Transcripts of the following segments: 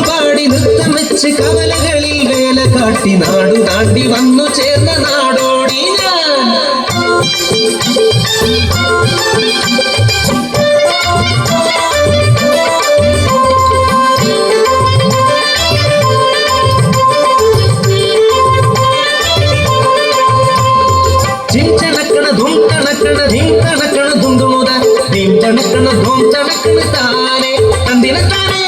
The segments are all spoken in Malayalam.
പാടി നൃത്തം വെച്ച് കവലകളിൽ വേല കാട്ടി നാടു താണ്ടി വന്നു ചേർന്ന നാടോടി ഞാൻ. ചിഞ്ചണക്കണ ധും തണക്കണ ധിം തണക്കണ ധും ധുമുത ധിം തണക്കണ ധും തണക്കണ താനെ തന്തിന താനെ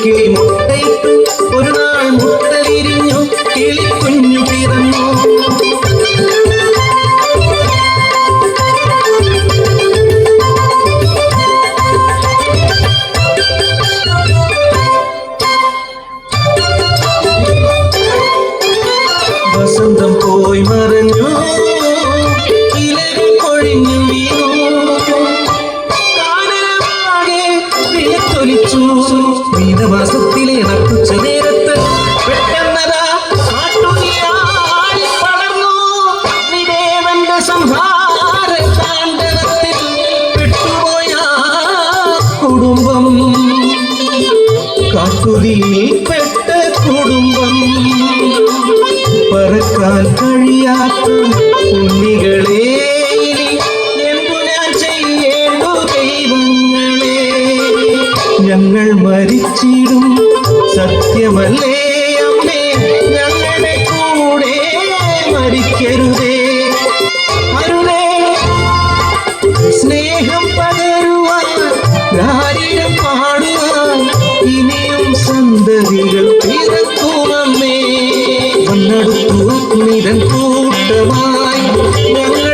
Okay. കുടുംബം. കാട്ടുതീയിൽ പെട്ട കുടുംബം. പറക്കാൻ കഴിയാത്ത കുഞ്ഞികളെ ഞങ്ങൾ മരിച്ചിടും സത്യമല്ലേ? இனியும் சந்ததிகள் பிறக்குமே வன்னடுத்து நிறன் கூட்டமாய் நல்ல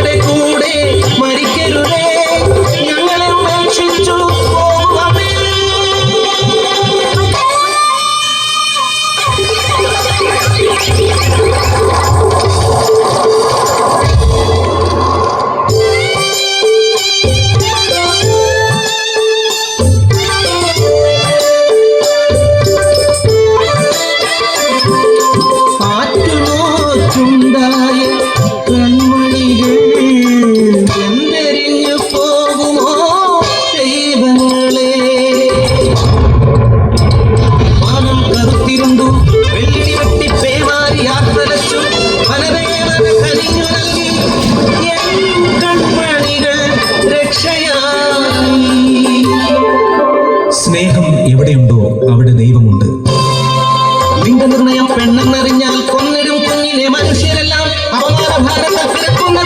സ്നേഹം എവിടെയുണ്ടോ അവിടെ ദൈവമുണ്ട്. നിന്റെ നിർണയം പെണ്ണെന്നറിഞ്ഞാൽ കൊന്നിടും കുഞ്ഞിനെ മനുഷ്യരെല്ലാം അപമാന ഭാരതം കിടക്കുന്ന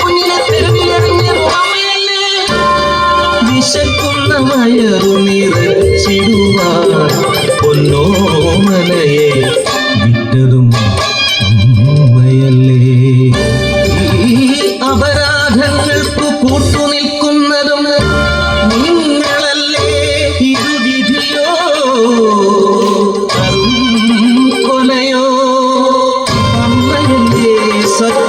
सच